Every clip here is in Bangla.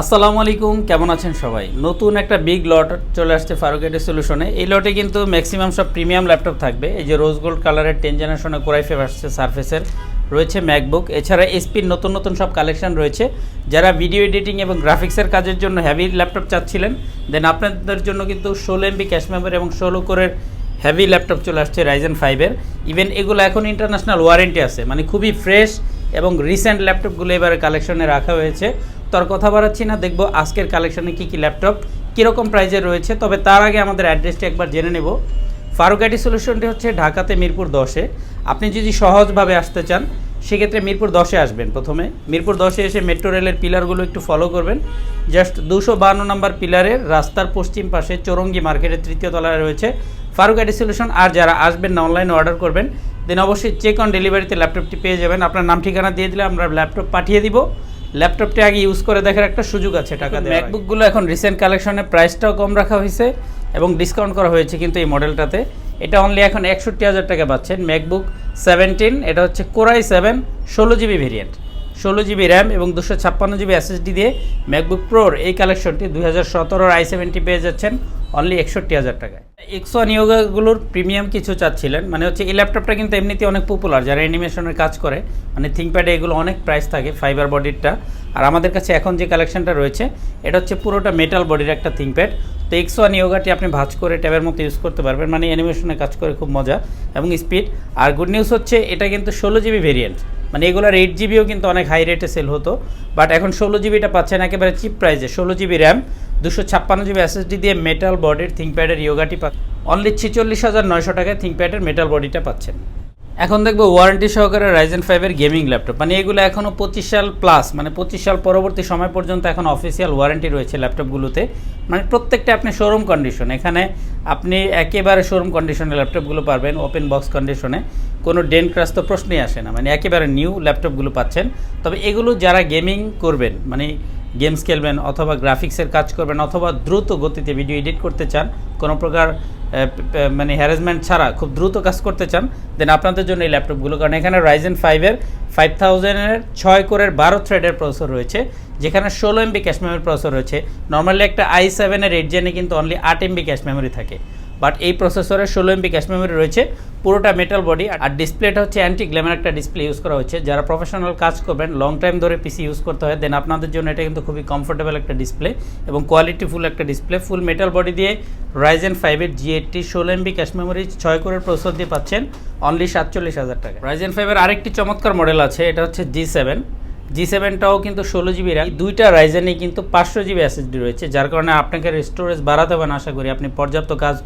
আসসালামু আলাইকুম, কেমন আছেন সবাই? নতুন একটা বিগ লট চলে আসছে ফারুকেটের সলিউশনে এই লটে কিন্তু ম্যাক্সিমাম সব প্রিমিয়াম ল্যাপটপ থাকবে। এই যে রোজ গোল্ড কালারের টেন জেনারেশনে কোরাই ফেভ আসছে সার্ফেসের রয়েছে ম্যাকবুক এছাড়া এসপির নতুন নতুন সব কালেকশন রয়েছে। যারা ভিডিও এডিটিং এবং গ্রাফিক্সের কাজের জন্য হ্যাভি ল্যাপটপ চাচ্ছিলেন দেন আপনাদের জন্য কিন্তু ষোলো এমবি ক্যাশ মেমোরি এবং ষোলো কোরের হেভি ল্যাপটপ চলে আসছে রাইজেন ফাইভের ইভেন এগুলো এখন ইন্টারন্যাশনাল ওয়ারেন্টি আছে। মানে খুবই ফ্রেশ এবং রিসেন্ট ল্যাপটপগুলো এবারে কালেকশনে রাখা হয়েছে। তো আর কথা বাড়াচ্ছি না, দেখব আজকের কালেকশানে কী কী ল্যাপটপ কীরকম প্রাইজে রয়েছে। তবে তার আগে আমাদের অ্যাড্রেসটি একবার জেনে নেব। ফারুক আইটি সলিউশনটি হচ্ছে ঢাকাতে মিরপুর দশে। আপনি যদি সহজভাবে আসতে চান, সেক্ষেত্রে মিরপুর দশে আসবেন প্রথমে। মিরপুর দশে এসে মেট্রো রেলের পিলারগুলো একটু ফলো করবেন। জাস্ট দুশো বান্ন নম্বর পিলারের রাস্তার পশ্চিম পাশে চৌরঙ্গি মার্কেটের তৃতীয় তলায় রয়েছে ফারুক আইটি সলিউশন আর যারা আসবেন না অনলাইনে অর্ডার করবেন দেন অবশ্যই চেক অন ডেলিভারিতে ল্যাপটপটি পেয়ে যাবেন। আপনার নাম ঠিকানা দিয়ে দিলে আমরা ল্যাপটপ পাঠিয়ে দিব। ল্যাপটপটি আগে ইউজ করে দেখার একটা সুযোগ আছে টাকা দিয়ে ম্যাকবুকগুলো এখন রিসেন্ট কালেকশনের প্রাইসটাও কম রাখা হয়েছে এবং ডিসকাউন্ট করা হয়েছে কিন্তু এই মডেলটাতে এটা অনলি এখন একষট্টি হাজার টাকা পাচ্ছেন ম্যাকবুক সেভেন্টিন এটা হচ্ছে কোরাই সেভেন ষোলো জিবি ভেরিয়েন্ট ষোলো জিবি র্যাম এবং দুশো ছাপ্পান্ন জিবি এসএসডি দিয়ে ম্যাকবুক প্রোর এই কালেকশনটি দুই হাজার সতেরোর আই সেভেন্টি পেয়ে যাচ্ছেন। অনলি একষট্টি হাজার টাকায়। এক্সো নিয়োগগুলোর প্রিমিয়াম কিছু চাচ্ছিলেন মানে হচ্ছে এই ল্যাপটপটা কিন্তু এমনিতে অনেক পপুলার যারা অ্যানিমেশনের কাজ করে মানে থিঙ্কপ্যাডে এগুলো অনেক প্রাইস থাকে ফাইবার বডিরটা আর আমাদের কাছে এখন যে কালেকশনটা রয়েছে, এটা হচ্ছে পুরোটা মেটাল বডির একটা থিঙ্কপ্যাড তো এক্সো নিয়োগাটি আপনি ভাজ করে ট্যাবের মতো ইউজ করতে পারবেন মানে অ্যানিমেশনে কাজ করে খুব মজা এবং স্পিড আর গুড নিউজ হচ্ছে, এটা কিন্তু ষোলো জিবি ভেরিয়েন্ট মানে এগুলোর এইট জিবিও কিন্তু অনেক হাই রেটে সেল হতো। বাট এখন ষোলো জিবিটা পাচ্ছেন একেবারে চিপ প্রাইসে ষোলো জিবি র্যাম দুশো ছাপ্পান্ন জিবি এসএসডি দিয়ে মেটাল বডির থিঙ্কপ্যাডের ইয়োগাটি পা অনলি ছেচল্লিশ হাজার নয়শো টাকায় থিঙ্কপ্যাডের মেটাল বডিটা পাচ্ছেন। এখন দেখব ওয়ারেন্টি সহকারে রাইজেন ফাইভের গেমিং ল্যাপটপ মানে এগুলো এখনও পঁচিশ সাল প্লাস মানে পঁচিশ সাল পরবর্তী সময় পর্যন্ত এখন অফিসিয়াল ওয়ারেন্টি রয়েছে ল্যাপটপগুলোতে মানে প্রত্যেকটা আপনি শোরুম কন্ডিশন এখানে আপনি একেবারে শোরুম কন্ডিশনে ল্যাপটপগুলো পারবেন ওপেন বক্স কন্ডিশনে কোনো ডেন ক্রাস তো প্রশ্নই আসে না মানে একেবারে নিউ ল্যাপটপগুলো পাচ্ছেন। তবে এগুলো যারা গেমিং করবেন মানে গেমস খেলবেন অথবা গ্রাফিক্সের কাজ করবেন অথবা দ্রুত গতিতে ভিডিও এডিট করতে চান, কোনো প্রকার মানে হ্যারাসমেন্ট ছাড়া খুব দ্রুত কাজ করতে চান দেন আপনাদের জন্য এই ল্যাপটপগুলো কারণ এখানে রাইজেন ফাইভের ফাইভ থাউজেন্ডের ছয় কোরের বারো থ্রেডের প্রসেসর রয়েছে, যেখানে ষোলো এমবি ক্যাশ মেমোরি প্রসেসর রয়েছে। নর্মালি একটা আই সেভেনের এইট জেনে কিন্তু অনলি আট এমবি ক্যাশ মেমোরি থাকে। বাট এই প্রসেসরে ষোলো এমবি ক্যাশ মেমোরি রয়েছে। পুরোটা মেটাল বডি আর ডিসপ্লেটা হচ্ছে অ্যান্টি গ্ল্যামার একটা ডিসপ্লে ইউজ করা হচ্ছে। যারা প্রফেশনাল কাজ করবেন লং টাইম ধরে পিসি ইউজ করতে হয় দেন আপনাদের জন্য এটা কিন্তু খুবই কমফোর্টেবল একটা ডিসপ্লে এবং কোয়ালিটি ফুল একটা ডিসপ্লে ফুল মেটাল বডি দিয়ে রাইজেন ফাইভের জি এইটটি ষোলো এমবি ক্যাশ মেমোরি ছয় কোরের প্রসেসর দিয়ে পাচ্ছেন অনলি সাতচল্লিশ হাজার টাকা। রাইজেন ফাইভের আরেকটি চমৎকার মডেল আছে, এটা হচ্ছে জি সেভেন জি সেভেনটাও কিন্তু ষোলো জিবি র্যাম দুইটা রাইজেনে কিন্তু পাঁচশো জিবি এসএসডি রয়েছে, যার কারণে আপনাকে স্টোরেজ বাড়াতে হবে আশা করি আপনি পর্যাপ্ত কাজ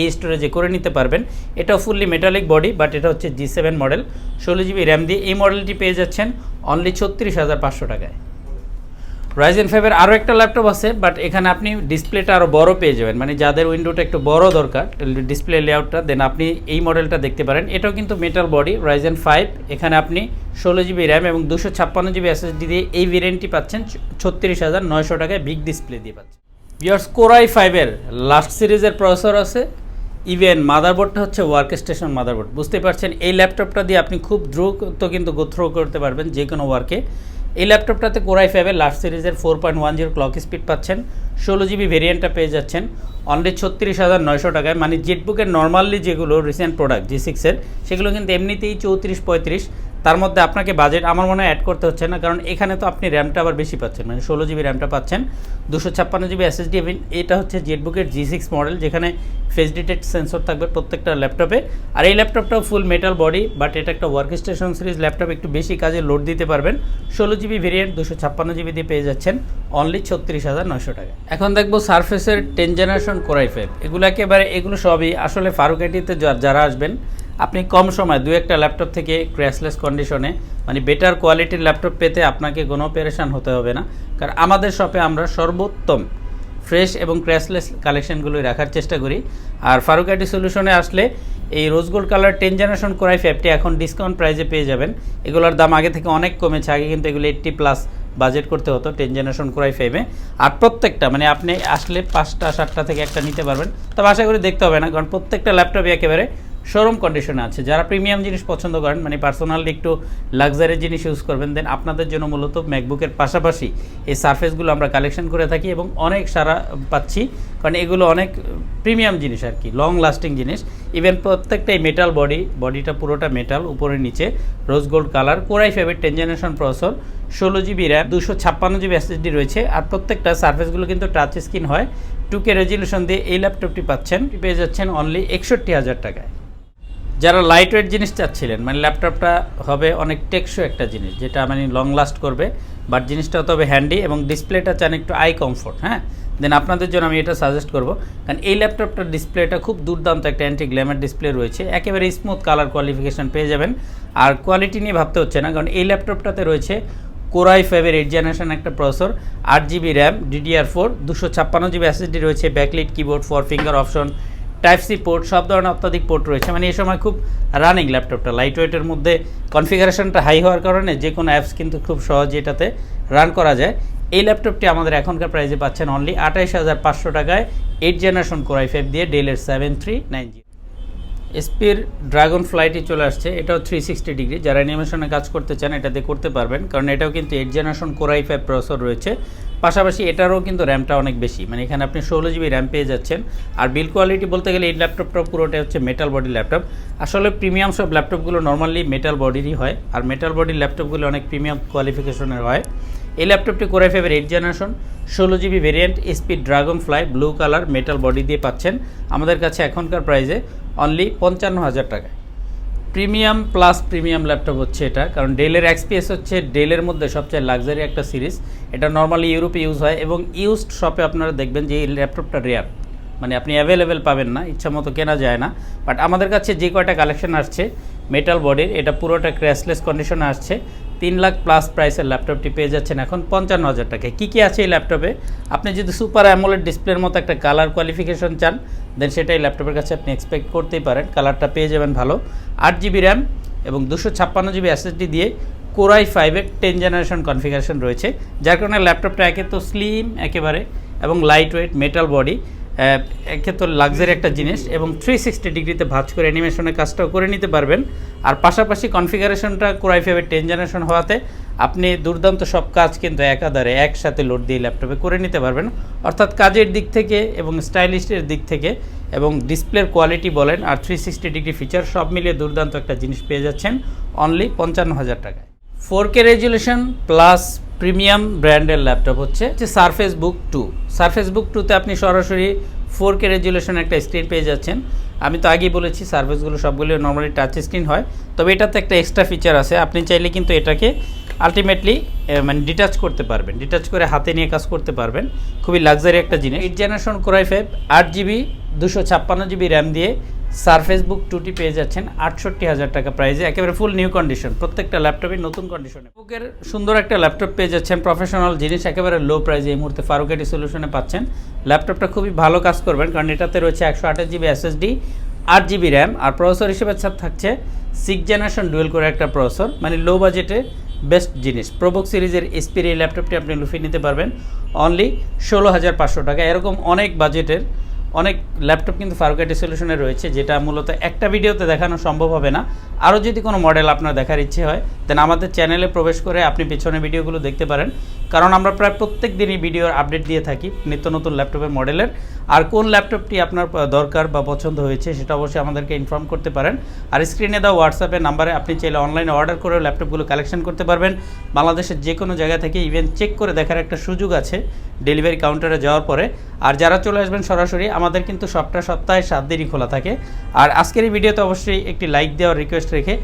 এই স্টোরেজে করে নিতে পারবেন। এটা ফুললি মেটালিক বডি বাট এটা হচ্ছে জি সেভেন মডেল ষোলো জিবি র্যাম দিয়ে এই মডেলটি পেয়ে যাচ্ছেন অনলি ছত্রিশ হাজার পাঁচশো টাকায়। রাইজেন ফাইভের আরও একটা ল্যাপটপ আছে বাট এখানে আপনি ডিসপ্লেটা আরও বড় পেয়ে যাবেন। মানে যাদের উইন্ডোটা একটু বড় দরকার ডিসপ্লে লেআউটটা দেন আপনি এই মডেলটা দেখতে পারেন। এটাও কিন্তু মেটাল বডি রাইজেন ফাইভ এখানে আপনি ষোলো জিবি র্যাম এবং দুশো ছাপ্পান্ন জিবি এসএসডি দিয়ে এই ভেরিয়েন্টটি পাচ্ছেন, ছত্রিশ হাজার নয়শো টাকায় বিগ ডিসপ্লে দিয়ে পাচ্ছেন। বিয়ার্স কোরাই ফাইভের লাস্ট সিরিজের প্রসেসর আছে। ইভেন মাদারবোর্ডটা হচ্ছে ওয়ার্ক স্টেশন মাদারবোর্ড বুঝতে পারছেন, এই ল্যাপটপটা দিয়ে আপনি খুব দ্রুত কিন্তু গোথ্রো করতে পারবেন যে কোনো ওয়ার্কে এই ল্যাপটপটাতে কোরাই ফাইভের লাস্ট সিরিজের four point one zero clock speed পাচ্ছেন, ষোলো জিবি ভেরিয়েন্টটা পেয়ে যাচ্ছেন অনলি ছত্রিশ হাজার নয়শো টাকায়। মানে জেটবুকের নর্মালি যেগুলো রিসেন্ট প্রোডাক্ট জি সিক্সের সেগুলো কিন্তু এমনিতেই চৌত্রিশ পঁয়ত্রিশ তার মধ্যে আপনাকে বাজেট আমার মনে হয় অ্যাড করতে হচ্ছে না, কারণ এখানে তো আপনি র্যামটা আবার বেশি পাচ্ছেন মানে ষোলো জিবি র্যামটা পাচ্ছেন, দুশো ছাপ্পান্ন জিবি এসএসডি এটা হচ্ছে জেটবুকের জি সিক্স মডেল যেখানে ফেস ডিটেক্ট সেন্সর থাকবে প্রত্যেকটা ল্যাপটপে আর এই ল্যাপটপটাও ফুল মেটাল বডি বাট এটা একটা ওয়ার্ক স্টেশন সিরিজ ল্যাপটপ একটু বেশি কাজে লোড দিতে পারবেন। ষোলো জিবি ভেরিয়েন্ট দুশো ছাপ্পান্ন জিবি দিয়ে পেয়ে যাচ্ছেন অনলি ছত্রিশ হাজার নয়শো টাকা। এখন দেখব সারফেসের টেন জেনারেশন কোরাই ফাইভ এগুলো একেবারে এগুলো সবই, আসলে ফারুকেটিতে যারা আসবেন আপনি কম সময় দু একটা ল্যাপটপ থেকে ক্র্যাশলেস কন্ডিশনে মানে বেটার কোয়ালিটির ল্যাপটপ পেতে আপনাকে কোনো পেরেশান হতে হবে না। কারণ আমাদের শপে আমরা সর্বোত্তম ফ্রেশ এবং ক্র্যাশলেস কালেকশনগুলোই রাখার চেষ্টা করি। আর ফারুক আইটি সলিউশনে আসলে এই rose gold colour ten generation core i ফাইভটি এখন ডিসকাউন্ট প্রাইজে পেয়ে যাবেন। এগুলোর দাম আগে থেকে অনেক কমেছে, আগে কিন্তু এগুলো এইট্টি প্লাস বাজেট করতে হতো টেন জেনারেশন কোরাই ফাইভে আর প্রত্যেকটা মানে আপনি আসলে পাঁচটা, সাতটা থেকে একটা নিতে পারবেন। তবে আশা করি দেখতে হবে না, কারণ প্রত্যেকটা ল্যাপটপে একেবারে শোরুম কন্ডিশনে আছে। যারা প্রিমিয়াম জিনিস পছন্দ করেন মানে পার্সোনালি একটু লাক্সারি জিনিস ইউজ করবেন দেন আপনাদের জন্য মূলত ম্যাকবুকের পাশাপাশি এই সারফেসগুলো আমরা কালেকশন করে থাকি এবং অনেক সারা পাচ্ছি। কারণ এগুলো অনেক প্রিমিয়াম জিনিস আর কি লং লাস্টিং জিনিস। ইভেন প্রত্যেকটাই মেটাল বডি বডিটা পুরোটা মেটাল উপরে নিচে rose gold colour core i ফাইভের টেন জেনারেশন ষোলো জিবি র্যাম দুশো ছাপ্পান্ন জিবি এসএসডি রয়েছে। আর প্রত্যেকটা সার্ফেসগুলো কিন্তু টাচ স্ক্রিন হয়। টু কে রেজলিউশন দিয়ে এই ল্যাপটপটি পাচ্ছেন। পেয়ে যাচ্ছেন অনলি একষট্টি হাজার টাকায়। যারা লাইট ওয়েট জিনিস চাচ্ছিলেন মানে ল্যাপটপটা হবে অনেক টেকসো একটা জিনিস, যেটা মানে লং লাস্ট করবে বাট জিনিসটা তবে হ্যান্ডি এবং ডিসপ্লেটা চান একটু আই কমফোর্ট হ্যাঁ? দেন আপনাদের জন্য আমি এটা সাজেস্ট করব, কারণ এই ল্যাপটপটার ডিসপ্লেটা খুব দুর্দান্ত একটা অ্যান্টি গ্ল্যামার ডিসপ্লে রয়েছে, একেবারে স্মুথ কালার কোয়ালিফিকেশন পেয়ে যাবেন, আর কোয়ালিটি নিয়ে ভাবতে হচ্ছে না, কারণ এই ল্যাপটপটাতে রয়েছে কোরাই ফাইভের এইট জেনারেশন একটা প্রসেসর আট জিবি র্যাম ডিডিআর ফোর দুশো ছাপ্পান্ন জিবি এসএসডি রয়েছে backlit keyboard for finger option type C port সব ধরনের অত্যাধিক পোর্ট রয়েছে। মানে এই সময় খুব রানিং ল্যাপটপটা লাইট ওয়েটের মধ্যে কনফিগারেশনটা হাই হওয়ার কারণে যে কোনো অ্যাপস কিন্তু খুব সহজে এটাতে রান করা যায়। এই ল্যাপটপটি আমাদের এখনকার প্রাইসে পাচ্ছেন অনলি আঠাইশ হাজার পাঁচশো টাকায় এইট জেনারেশন কোরাই ফাইভ দিয়ে ডেলের সেভেন থ্রি নাইন জি এসপির ড্রাগন ফ্লাইটই চলে আসছে। এটাও থ্রি সিক্সটি ডিগ্রি যারা অ্যানিমেশনে কাজ করতে চান এটাতে করতে পারবেন। কারণ এটাও কিন্তু eight generation core i five processor রয়েছে। পাশাপাশি এটারও কিন্তু র্যামটা অনেক বেশি। মানে এখানে আপনি ষোলো জিবি র্যাম পেয়ে যাচ্ছেন। আর বিল কোয়ালিটি বলতে গেলে এই ল্যাপটপটা পুরোটা হচ্ছে মেটাল বডি ল্যাপটপ আসলে প্রিমিয়াম সব ল্যাপটপগুলো নর্মালি মেটাল বডিরই হয়। আর মেটাল বডির ল্যাপটপগুলো অনেক প্রিমিয়াম কোয়ালিফিকেশনের হয়। এই ল্যাপটপটি কোরাই ফাইভের এইট জেনারেশন ষোলো GB variant speed dragonfly blue colour metal body দিয়ে পাচ্ছেন। আমাদের কাছে এখনকার প্রাইসে অনলি পঞ্চান্ন হাজার টাকায়। প্রিমিয়াম প্লাস প্রিমিয়াম ল্যাপটপ হচ্ছে এটা, কারণ ডেলের এক্সপিএস হচ্ছে ডেলের মধ্যে সবচেয়ে লাক্সারি একটা সিরিজ এটা নর্মালি ইউরোপে ইউজ হয় এবং ইউজড শপে আপনারা দেখবেন যে এই ল্যাপটপটা রেয়ার মানে আপনি অ্যাভেলেবেল পাবেন না, ইচ্ছা মতো কেনা যায় না। বাট আমাদের কাছে যে কয়টা কালেকশন আসছে মেটাল বডির এটা পুরোটা ক্র্যাশলেস কন্ডিশনে আসছে। তিন লাখ প্লাস প্রাইসের ল্যাপটপটি পেয়ে যাচ্ছেন এখন পঞ্চান্ন হাজার টাকায়। কী কী আছে এই ল্যাপটপে আপনি যদি সুপার অ্যামোলেড ডিসপ্লের মতো একটা কালার কোয়ালিফিকেশন চান দেন সেটাই ল্যাপটপের কাছে আপনি এক্সপেক্ট করতেই পারেন। কালারটা পেয়ে যাবেন ভালো। আট জিবি র্যাম এবং দুশো ছাপ্পান্ন জিবি এসএসডি দিয়ে কোরাই ফাইভের টেন জেনারেশন কনফিগারেশন রয়েছে। যার কারণে ল্যাপটপটা একে তো স্লিম একেবারে এবং লাইট ওয়েট মেটাল বডি একে তো লাক্সারি একটা জিনিস এবং থ্রি সিক্সটি ডিগ্রিতে ভাঁজ করে অ্যানিমেশনের কাজটাও করে নিতে পারবেন। আর পাশাপাশি কনফিগারেশনটা কোরাই ফাইভের টেন জেনারেশন হওয়াতে আপনি দুর্দান্ত সব কাজ কিন্তু একাধারে একসাথে লোড দিয়ে ল্যাপটপে করে নিতে পারবেন। অর্থাৎ কাজের দিক থেকে এবং স্টাইলিস্টের দিক থেকে এবং ডিসপ্লের কোয়ালিটি বলেন আর থ্রি সিক্সটি ডিগ্রি ফিচার সব মিলিয়ে দুর্দান্ত একটা জিনিস পেয়ে যাচ্ছেন অনলি পঞ্চান্ন হাজার টাকায়। Four K resolution plus premium ব্র্যান্ডের ল্যাপটপ হচ্ছে যে Surface Book two Surface Book টুতে আপনি সরাসরি ফোর কে রেজুলেশন একটা স্ক্রিন পেয়ে যাচ্ছেন। আমি তো আগেই বলেছি সার্ভিসগুলো সবগুলো নর্মালি টাচ স্ক্রিন হয়। তবে এটাতে একটা এক্সট্রা ফিচার আছে, আপনি চাইলে কিন্তু এটাকে আলটিমেটলি মানে ডিটাচ করতে পারবেন। ডিটাচ করে হাতে নিয়ে কাজ করতে পারবেন। খুবই লাক্সারি একটা জিনিস। Eight generation Core i five আট জিবি দুশো ছাপ্পান্ন জিবি র্যাম দিয়ে সারফেস বুক টুটি পেয়ে যাচ্ছেন আটষট্টি হাজার টাকা প্রাইজে, একেবারে ফুল নিউ কন্ডিশন প্রত্যেকটা ল্যাপটপই নতুন কন্ডিশনে বুকের সুন্দর একটা ল্যাপটপ পেয়ে যাচ্ছেন প্রফেশনাল জিনিস, একেবারে লো প্রাইসে এই মুহূর্তে ফারুকেটি সলিউশনে পাচ্ছেন। ল্যাপটপটা খুবই ভালো কাজ করবেন, কারণ এটাতে রয়েছে একশো আঠাশ জিবি এসএসডি আট জিবি র্যাম আর প্রসেসর হিসেবে থাকছে সিক্স জেনারেশন ডুয়েল করে একটা প্রসেসর মানে লো বাজেটে বেস্ট জিনিস। প্রোবক সিরিজের এসপির এই ল্যাপটপটি আপনি লুফিয়ে নিতে পারবেন। অনলি ষোলো হাজার পাঁচশো টাকা। এরকম অনেক বাজেটের অনেক ল্যাপটপ কিন্তু ফারুকাটি সলিউশনে রয়েছে, যেটা মূলত একটা ভিডিওতে দেখানো সম্ভব হবে না। আরও যদি কোনো মডেল আপনার দেখার ইচ্ছে হয় দেন আমাদের চ্যানেলে প্রবেশ করে আপনি পেছনে ভিডিওগুলো দেখতে পারেন। কারণ আমরা প্রায় প্রত্যেক দিনই ভিডিওর আপডেট দিয়ে থাকি নিত্য নতুন ল্যাপটপের মডেলের। আর কোন ল্যাপটপটি আপনার দরকার বা পছন্দ হয়েছে সেটা অবশ্যই আমাদেরকে ইনফর্ম করতে পারেন। আর স্ক্রিনে দেওয়া হোয়াটসঅ্যাপের নাম্বারে আপনি চাইলে অনলাইনে অর্ডার করে ল্যাপটপগুলো কালেকশন করতে পারবেন। বাংলাদেশের যে কোনো জায়গা থেকে ইভেন চেক করে দেখার একটা সুযোগ আছে ডেলিভারি কাউন্টারে যাওয়ার পরে। আর যারা চলে আসবেন সরাসরি, আমাদের কিন্তু সবটা সপ্তাহে সাত দিনই খোলা থাকে। আর আজকের এই ভিডিওতে অবশ্যই একটি লাইক দেওয়ার রিকোয়েস্ট রেখে